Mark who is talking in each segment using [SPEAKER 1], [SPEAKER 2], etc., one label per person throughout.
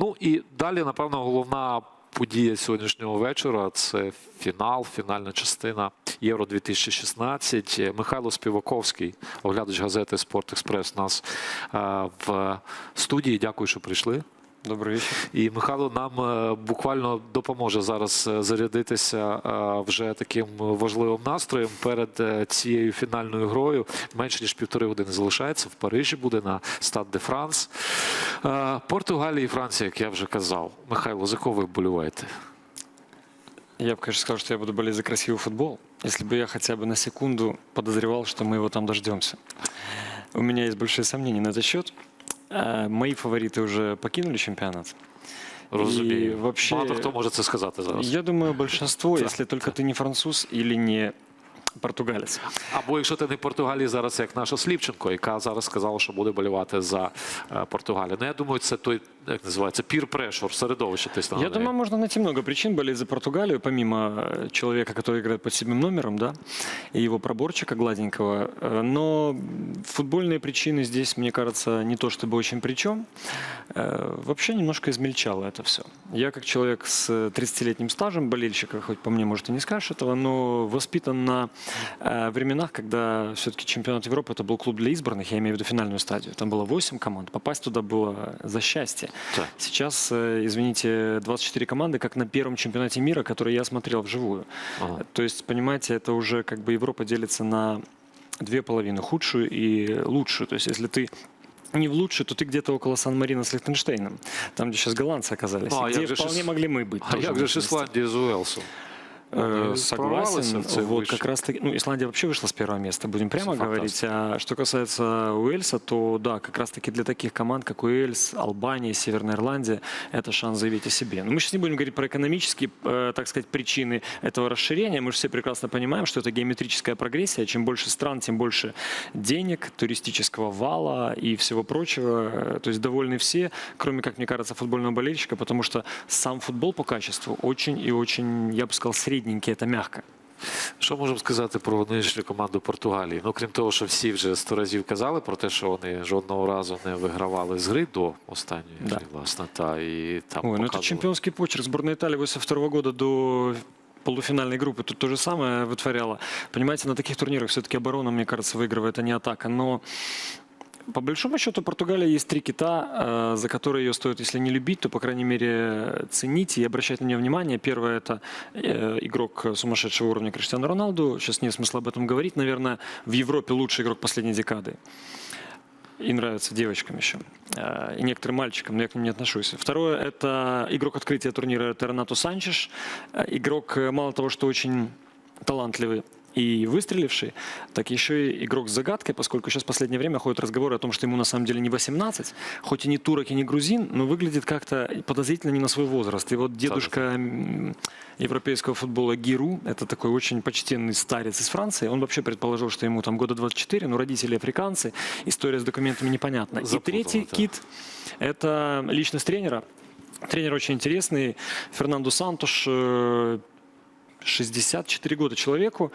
[SPEAKER 1] Ну і далі, напевно, головна подія сьогоднішнього вечора це фінал, фінальна частина Євро 2016. Михайло Співаковський, оглядач газети Спорт Експрес, нас е, в студії. Дякую, що прийшли.
[SPEAKER 2] Добрый вечер.
[SPEAKER 1] І Михайло нам е, буквально допоможе зараз е, зарядитися е, вже таким важливим настроєм перед е, цією фінальною грою. Менше ніж півтори години залишається. В Парижі буде на Стад де Франс. Е, Португалія і Франція, як я вже казав. Михайло, за кого ви вболіваєте?
[SPEAKER 2] Я бы, конечно, сказал, что я буду болеть за красивый футбол, если бы я хотя бы на секунду подозревал, что мы его там дождемся. У меня есть большие сомнения на этот счет. Э, Мои фавориты уже покинули чемпионат.
[SPEAKER 1] Розумію.
[SPEAKER 2] І вообще-
[SPEAKER 1] Багато хто може це сказати зараз.
[SPEAKER 2] Я думаю, большинство, если только ты не француз или не португалец.
[SPEAKER 1] Або якщо ти не Португалії зараз, як наша Слівченко, яка зараз сказала, що буде болівати за е, Португалію. Ну я думаю, це той, як називається, peer pressure, середовище тисне. на
[SPEAKER 2] Я
[SPEAKER 1] неї.
[SPEAKER 2] думаю, можно найти много причин болеть за Португалию, помимо э, человека, который играет под седьмым номером, да, и его проборчика гладенького. Э, Но футбольные причины здесь, мне кажется, не то чтобы очень причем. Э, Вообще немножко измельчало это все. Я как человек с 30-летним стажем болельщика, хоть по мне, может, и не скажешь этого, но воспитан на э, временах, когда все-таки чемпионат Европы это был клуб для избранных, я имею в виду финальную стадию. Там было 8 команд, попасть туда было за счастье.
[SPEAKER 1] Так.
[SPEAKER 2] Сейчас, э, извините, 24 команды, как на первом чемпионате мира, который я смотрел вживую.
[SPEAKER 1] Ага.
[SPEAKER 2] То есть, понимаете, это уже как бы Европа делится на две половины, худшую и лучшую. То есть, если ты не в лучшую, то ты где-то около Сан-Марина с Лихтенштейном, там, где сейчас голландцы оказались,
[SPEAKER 1] Ну, а
[SPEAKER 2] и где
[SPEAKER 1] як же ж
[SPEAKER 2] вполне
[SPEAKER 1] Іс-
[SPEAKER 2] могли мы быть.
[SPEAKER 1] А
[SPEAKER 2] тоже
[SPEAKER 1] як
[SPEAKER 2] в
[SPEAKER 1] же
[SPEAKER 2] этом
[SPEAKER 1] ж
[SPEAKER 2] месте.
[SPEAKER 1] Ісландія
[SPEAKER 2] Э, Согласен. Вот как раз таки, ну, Исландия вообще вышла с первого места, будем прямо
[SPEAKER 1] Фантастика.
[SPEAKER 2] говорить. А что касается Уэльса, то да, как раз таки для таких команд, как Уэльс, Албания, Северная Ирландия, это шанс заявить о себе. Но мы сейчас не будем говорить про экономические, э, так сказать, причины этого расширения. Мы же все прекрасно понимаем, что это геометрическая прогрессия. Чем больше стран, тем больше денег, туристического вала и всего прочего. То есть довольны все, кроме, как мне кажется, футбольного болельщика, потому что сам футбол по качеству очень и очень, я бы сказал, средненький, это мягко.
[SPEAKER 1] Що можемо сказати про нинішню команду Португалії? Ну, крім того, що всі вже сто разів казали про те, що вони жодного разу не вигравали з гри до останньої
[SPEAKER 2] Да.
[SPEAKER 1] гри, власне, та і там
[SPEAKER 2] Ой, ну это
[SPEAKER 1] показували.
[SPEAKER 2] чемпионский почерк. Сборная Италии 82 года до полуфинальной группы тут то же самое вытворяла. Понимаете, на таких турнирах все-таки оборона, мне кажется, выигрывает, а не атака. Но по большому счету Португалия есть три кита, э, за которые ее стоит, если не любить, то, по крайней мере, ценить и обращать на нее внимание. Первое – это э, игрок сумасшедшего уровня Криштиану Роналду. Сейчас нет смысла об этом говорить. Наверное, в Европе лучший игрок последней декады. И нравится девочкам еще. Э, И некоторым мальчикам, но я к ним не отношусь. Второе – это игрок открытия турнира, это Ренато Санчеш. Игрок, мало того, что очень талантливый и выстреливший, так еще и игрок с загадкой, поскольку сейчас в последнее время ходят разговоры о том, что ему на самом деле не 18, хоть и не турок, и не грузин, но выглядит как-то подозрительно не на свой возраст. И вот дедушка европейского футбола Гиру, это такой очень почтенный старец из Франции, он вообще предположил, что ему там года 24, но родители африканцы, история с документами непонятна. И
[SPEAKER 1] Запутано,
[SPEAKER 2] третий
[SPEAKER 1] да.
[SPEAKER 2] кит – это личность тренера. Тренер очень интересный, Фернандо Сантош, э, 64 года человеку.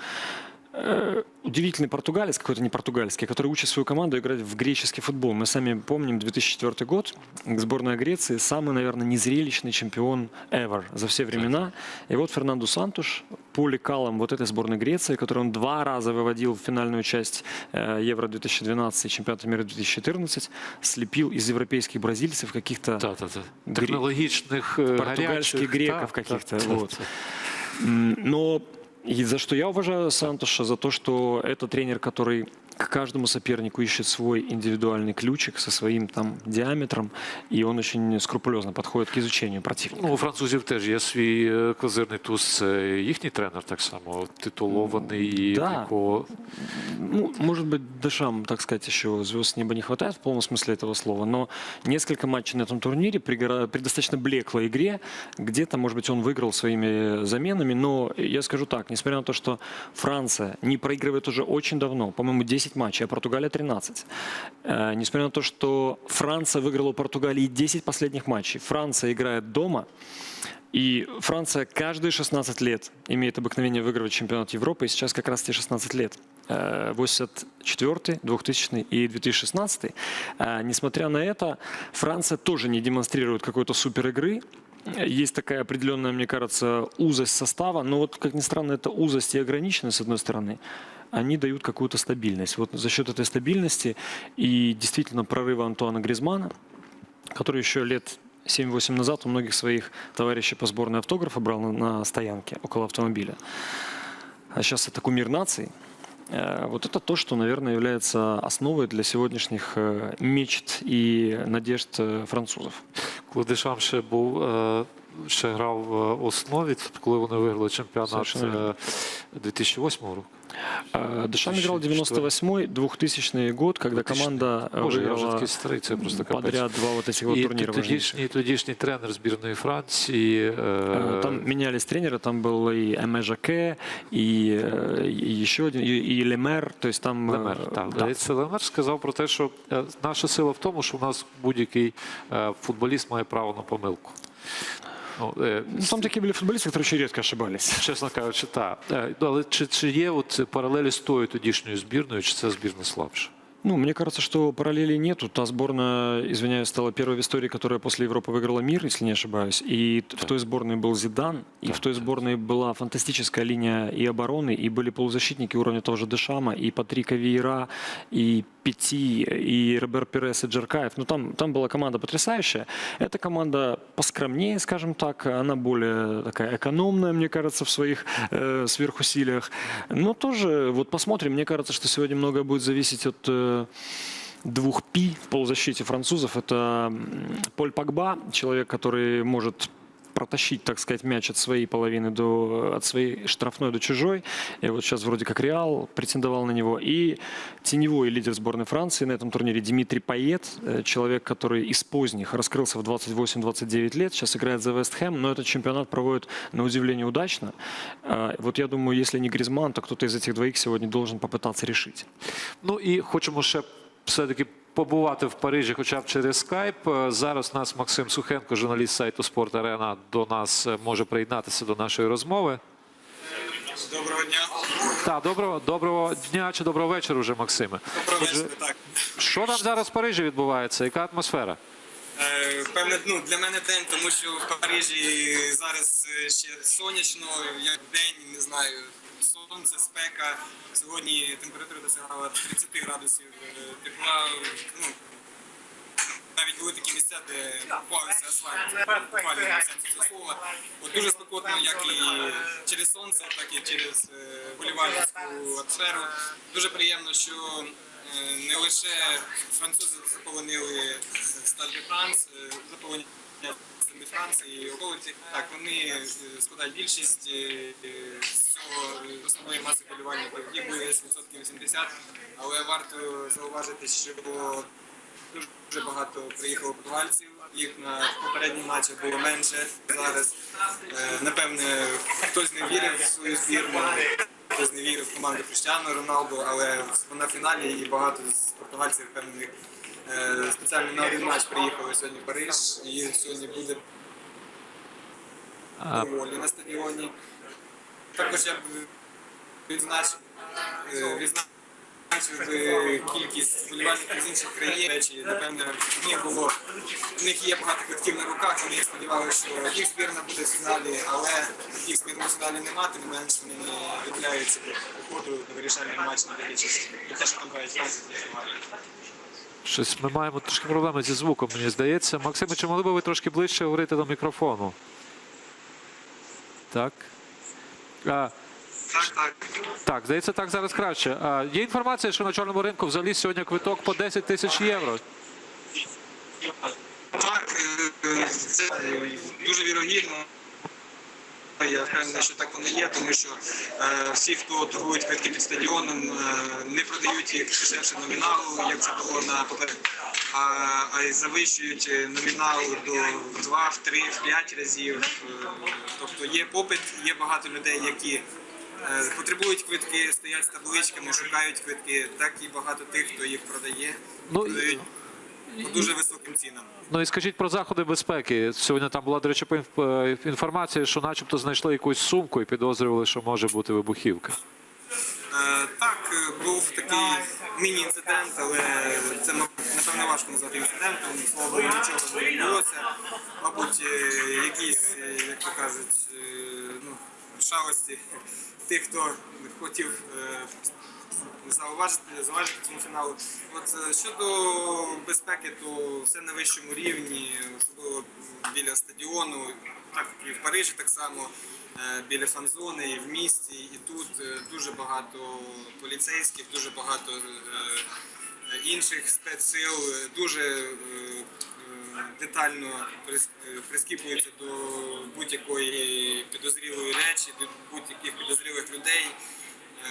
[SPEAKER 2] Э, Удивительный португалец, какой-то не португальский, который учит свою команду играть в греческий футбол. Мы сами помним 2004 год, сборная Греции, самый, наверное, незрелищный чемпион ever за все времена. И вот Фернандо Сантуш по лекалам вот этой сборной Греции, которую он два раза выводил в финальную часть э, Евро-2012 и чемпионата мира 2014, слепил из европейских бразильцев каких-то
[SPEAKER 1] Та, та, та.
[SPEAKER 2] Грі-
[SPEAKER 1] Технологічних е,
[SPEAKER 2] португальских греков каких-то.
[SPEAKER 1] та,
[SPEAKER 2] вот.
[SPEAKER 1] та.
[SPEAKER 2] М, Но и за что я уважаю Сантоша, за то, что это тренер, который к каждому сопернику ищет свой индивидуальный ключик со своим там диаметром, и он очень скрупулезно подходит к изучению противника.
[SPEAKER 1] Ну, у французів теж є свій е, козирний туз. Це їхній тренер так само титулований, і
[SPEAKER 2] Да.
[SPEAKER 1] якого
[SPEAKER 2] Ну, может быть, Дешам, так сказать, еще звезд с неба не хватает в полном смысле этого слова, но несколько матчей на этом турнире при, гора- при достаточно блеклой игре, где-то, может быть, он выиграл своими заменами, но я скажу так, несмотря на то, что Франция не проигрывает уже очень давно, по-моему, 10 матчей, а Португалия 13, э, несмотря на то, что Франция выиграла у Португалии 10 последних матчей, Франция играет дома, и Франция каждые 16 лет имеет обыкновение выигрывать чемпионат Европы, и сейчас как раз те 16 лет. э, 84, 2000 и 2016. Э, Несмотря на это, Франция тоже не демонстрирует какой-то супер игры. Есть такая определенная, мне кажется, узость состава, но вот, как ни странно, эта узость и ограниченность, с одной стороны, они дают какую-то стабильность. Вот за счет этой стабильности и действительно прорыва Антуана Гризмана, который еще лет 7-8 назад у многих своих товарищей по сборной автографа брал на, на стоянке около автомобиля. А сейчас это кумир наций. Э, Вот это то, что, наверное, является основой для сегодняшних э, мечт и надежд э, французов.
[SPEAKER 1] Коли Дешам ще був, е, ще грав в основі, коли вони виграли чемпіонат
[SPEAKER 2] Совершенно вірно.
[SPEAKER 1] е, 2008 року.
[SPEAKER 2] Э, Дешам играл
[SPEAKER 1] 2004.
[SPEAKER 2] 98-й, 2000 год, когда
[SPEAKER 1] 2000.
[SPEAKER 2] команда э,
[SPEAKER 1] Боже, я вже
[SPEAKER 2] выиграла
[SPEAKER 1] такий старий, це просто капець.
[SPEAKER 2] подряд два вот этих вот
[SPEAKER 1] І
[SPEAKER 2] турнира важнейших.
[SPEAKER 1] тодішній, тодішній тренер збірної Франції. е,
[SPEAKER 2] Э, Там менялись тренеры, там был и Эме Жаке, и, э, и еще один, и, и Лемер, то есть там... э,
[SPEAKER 1] Лемер, так.
[SPEAKER 2] да.
[SPEAKER 1] Здається, Лемер сказав про те, що е, наша сила в тому, що у нас будь-який е, футболіст має право на помилку. Ну, е,
[SPEAKER 2] Ну, Там такие были футболисты, которые очень редко ошибались.
[SPEAKER 1] Чесно кажучи, так. Е, ну, Але чи, чи є от паралелі з тою тодішньою збірною, чи це збірна слабша?
[SPEAKER 2] Ну, мне кажется, что параллелей нету. Та сборная, извиняюсь, стала первой в истории, которая после Европы выиграла мир, если не ошибаюсь. И т- в той сборной был Зидан, и в той сборной была фантастическая линия и обороны, и были полузащитники уровня того же Дешама, и Патрика Виера, и Пяти, и Робер Перес, и Джеркаев. Ну, там, там была команда потрясающая. Эта команда поскромнее, скажем так, она более такая экономная, мне кажется, в своих э, сверхусилиях. Но тоже, вот посмотрим, мне кажется, что сегодня многое будет зависеть от э, двух пи в полузащите французов. Это Поль Пагба, человек, который может протащить, так сказать, мяч от своей половины до от своей штрафной до чужой. И вот сейчас вроде как Реал претендовал на него. И теневой лидер сборной Франции на этом турнире Дмитрий Пает, э, человек, который из поздних раскрылся в 28-29 лет, сейчас играет за Вест Хэм, но этот чемпионат проводит на удивление удачно. А, Вот я думаю, если не Гризман, то кто-то из этих двоих сегодня должен попытаться решить.
[SPEAKER 1] Ну і хочемо ще все-таки побувати в Парижі, хоча б через скайп. Е, Зараз нас Максим Сухенко, журналіст сайту Спорт Арена, до нас е, може приєднатися до нашої розмови.
[SPEAKER 3] Доброго дня.
[SPEAKER 1] Так, доброго, доброго дня чи доброго вечора вже, Максиме.
[SPEAKER 3] Доброго вечора. Так.
[SPEAKER 1] що там зараз в Парижі відбувається? Яка атмосфера?
[SPEAKER 3] Е, Певне, ну, для мене день, тому що в Парижі зараз ще сонячно, як день, не знаю, сонце, спека. Сьогодні температура досягала 30 градусів е, тепла. Ну, навіть були такі місця, де купався асфальт, в буквальному сенсі цього слова. От дуже спекотно, як і через сонце, так і через е, болівальницьку атмосферу. Дуже приємно, що е, не лише французи заполонили Стад де Франс, заполонили Франс і околиці. Так, вони е, складають більшість е, е, цього е, основної маси болівальників, їх буде десь відсотків 80, але варто зауважити, що Дуже багато приїхало португальців. Їх на попередніх матчах було менше. Зараз напевне хтось не вірив в свою збірну, хтось не вірив в команду Криштиану Роналду, але в фіналі і багато з португальців впевнених е, спеціально на один матч приїхали сьогодні в Париж. І сьогодні буде доволі на стадіоні. Також я б відзначив, е, відзначив е, кількість вболівальників з інших країн. Речі, напевне, в них було в них є багато квитків на руках. Вони сподівалися, що їх збірна буде в фіналі, але їх збірна в фіналі нема, тим не менш вони не відмовляються до ходу до вирішального матчу на дивлячись. І те, що там грають фіналі.
[SPEAKER 1] Щось ми маємо трошки проблеми зі звуком, мені здається. Максиме, чи могли б ви трошки ближче говорити до мікрофону? Так. А,
[SPEAKER 3] Так, так.
[SPEAKER 1] так, здається, так зараз краще. А, є інформація, що на чорному ринку взагалі сьогодні квиток по 10 тисяч євро.
[SPEAKER 3] Так, е, це дуже вірогідно. Я впевнений, що так воно є, тому що е, всі, хто торгують квитки під стадіоном, е, не продають їх дешевше номіналу, як це було на попередньо, а, а й завищують е, номінал до в 2, в 3, в 5 разів. Е, Тобто є попит, є багато людей, які е, потребують квитки, стоять з табличками, шукають квитки, так і багато тих, хто їх продає,
[SPEAKER 1] Ну,
[SPEAKER 3] продають по дуже високим цінам.
[SPEAKER 1] Ну і скажіть про заходи безпеки. Сьогодні там була, до речі, е, інформація, що начебто знайшли якусь сумку і підозрювали, що може бути вибухівка.
[SPEAKER 3] Е, Так, був такий міні-інцидент, але це напевно важко назвати інцидентом. Богу, нічого не відбулося. Мабуть, е, якісь, е, як то кажуть, е, шалості тих, хто хотів е, зауважити, зауважити цьому фіналу. От е, щодо безпеки, то все на вищому рівні, особливо біля стадіону, так і в Парижі так само, е, біля фан-зони, і в місті, і тут дуже багато поліцейських, дуже багато інших спецсил, дуже детально прис- е, до будь-якої підозрілої речі, до будь-яких підозрілих людей.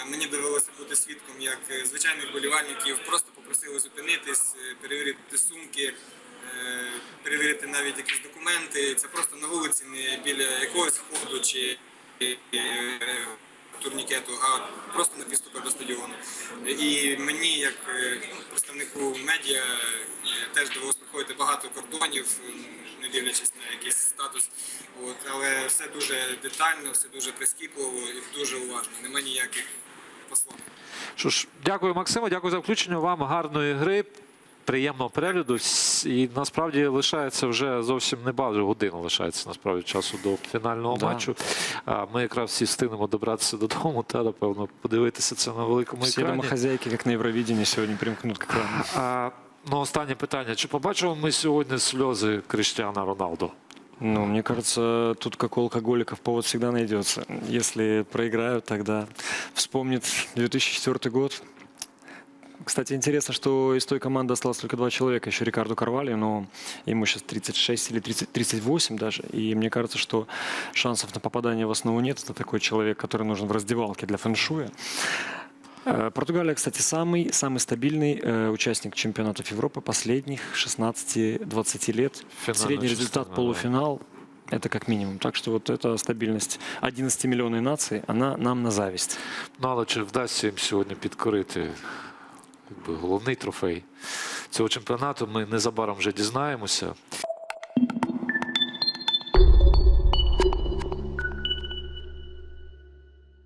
[SPEAKER 3] Е, Мені довелося бути свідком, як звичайних болівальників просто попросили зупинитись, е, перевірити сумки, е, перевірити навіть якісь документи. Це просто на вулиці, не біля якогось входу чи турнікету, а просто на підступах до стадіону. І мені, як е, представнику медіа, теж довелося проходити багато кордонів, не дивлячись на якийсь статус. От, але все дуже детально, все дуже прискіпливо і дуже уважно. Нема ніяких послань.
[SPEAKER 1] Що ж, дякую, Максиме, дякую за включення. Вам гарної гри, приємного перегляду. І насправді лишається вже зовсім небагато година лишається насправді часу до фінального
[SPEAKER 2] Да.
[SPEAKER 1] матчу. А ми якраз всі встигнемо добратися додому та напевно подивитися це на великому
[SPEAKER 2] Все
[SPEAKER 1] екрані.
[SPEAKER 2] домохозяйки, как на Евровидении, сегодня примкнут к экрану.
[SPEAKER 1] А, ну, останнє питання. Чи побачимо ми сьогодні сльози Криштіана Роналду?
[SPEAKER 2] Ну, мне кажется, тут как у алкоголиков повод всегда найдется. Если проиграют, тогда вспомнит 2004 год. Кстати, интересно, что из той команды осталось только два человека. Еще Рикардо Карвали, но ему сейчас 36 или 30, 38 даже. И мне кажется, что шансов на попадание в основу нет. Это такой человек, который нужен в раздевалке для фэншуя. Э, Португалия, кстати, самый, самый стабильный э, участник чемпионатов Европы последних 16-20 лет.
[SPEAKER 1] Финальная
[SPEAKER 2] Средний результат
[SPEAKER 1] частина,
[SPEAKER 2] полуфинал это как минимум. Так что вот эта стабильность 11-миллионной нации, она нам на зависть.
[SPEAKER 1] Ну, але чи вдасться їм сьогодні підкорити якби, головний трофей цього чемпіонату? Ми незабаром вже дізнаємося.